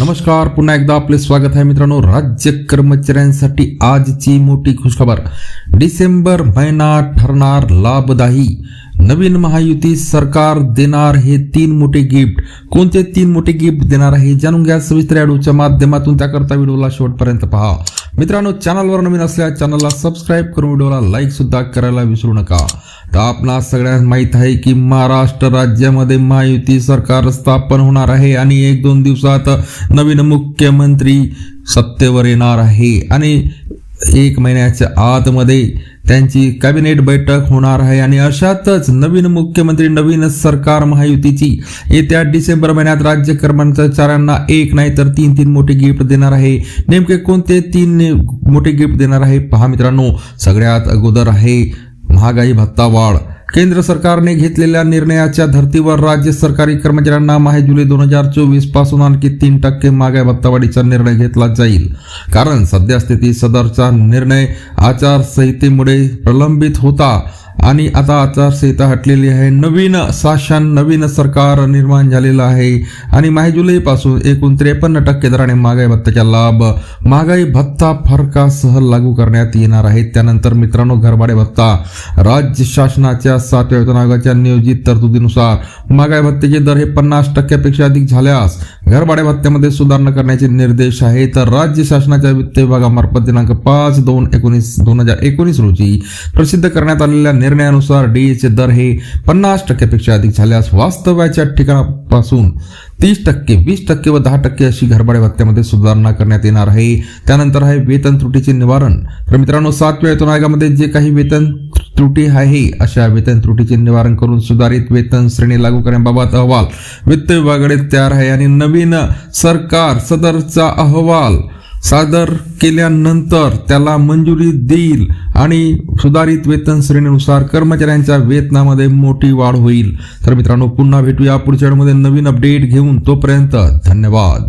नमस्कार पुन्हा एकदा आपले स्वागत आहे मित्रांनो. राज्य कर्मचाऱ्यांसाठी आजची मोठी खुशखबर. डिसेंबर महिना ठरणार लाभदायी. नवीन महायुती सरकार देणार हे तीन मोठे गिफ्ट. कोणते तीन मोठे गिफ्ट देणार आहे जाणून घ्या. सविस्तर ॲडोच्या माध्यमातून त्याकरता व्हिडिओला शेवटपर्यंत पहा. मित्रांनो चॅनलवर नवीन असल्या चॅनलला सबस्क्राईब करून व्हिडिओला लाईक सुद्धा करायला विसरू नका. तर आपणास सगळ्यांना माहीत आहे की महाराष्ट्र राज्यामध्ये महायुती सरकार स्थापन होणार आहे आणि एक दोन दिवसात नवीन मुख्यमंत्री सत्तेवर येणार आहे. आणि एक महिन्याच्या आतमध्ये त्यांची कॅबिनेट बैठक होणार आहे आणि अशातच नवीन मुख्यमंत्री नवीन सरकार महायुतीची येत्या डिसेंबर महिन्यात राज्य कर्मचाऱ्यांना एक नाही तर तीन तीन मोठे गिफ्ट देणार आहे. नेमके कोणते तीन मोठे गिफ्ट देणार आहे? पहा मित्रांनो सगळ्यात अगोदर आहे महागाई भत्ता वाढ. केंद्र सरकारने घेतलेल्या निर्णयाच्या धर्तीवर राज्य सरकारी कर्मचाऱ्यांना माहे जुलै दोन हजार चोवीसपासून आणखी तीन टक्के महागाई भत्तावाढीचा निर्णय घेतला जाईल. कारण सध्या स्थिती सदरचा निर्णय आचारसंहितेमुळे प्रलंबित होता. आणि आता आचारसंहिता हटलेली आहे. नवीन शासन नवीन सरकार निर्माण झालेलं आहे. आणि माहे जुलैपासून एकूण त्रेपन्न टक्के दराने महागाई भत्त्याचा लाभ महागाई भत्ता फरकासह लागू करण्यात येणार आहे. त्यानंतर मित्रांनो घरभाडे भत्ता. राज्य शासनाच्या सातव्या वेतन आयोगाच्या नियोजित तरतुदीनुसार महागाई भत्त्याचे दर हे पन्नास टक्क्यापेक्षा अधिक झाल्यास घरभाडे भत्त्यामध्ये सुधारणा करण्याचे निर्देश आहे. तर राज्य शासनाच्या वित्त विभागामार्फत दिनांक पाच दोन एकोणीस दोन हजार एकोणीस रोजी प्रसिद्ध करण्यात आलेल्या निर्णयानुसार डीएचे दर हे पन्नास टक्क्यापेक्षा अधिक झाल्यास वास्तव्याच्या ठिकाणापासून तीस टक्के वीस टक्के व दहा टक्के अशी घरभाडे भत्त्यामध्ये सुधारणा करण्यात येणार आहे. त्यानंतर आहे वेतन त्रुटीचे निवारण. तर मित्रांनो सातव्या वेतन आयोगामध्ये जे काही वेतन त्रुटी आहे अशा वेतन त्रुटीचे निवारण करून सुधारित वेतन श्रेणी लागू करण्याबाबत अहवाल वित्त विभागाकडे तयार आहे. आणि नवीन सरकार सदरचा अहवाल सादर केल्यानंतर त्याला मंजुरी देईल आणि सुधारित वेतन श्रेणीनुसार कर्मचाऱ्यांच्या वेतनामध्ये मोठी वाढ होईल. तर मित्रांनो पुन्हा भेटूया पुढच्या वेळेमध्ये नवीन अपडेट घेऊन. तोपर्यंत धन्यवाद.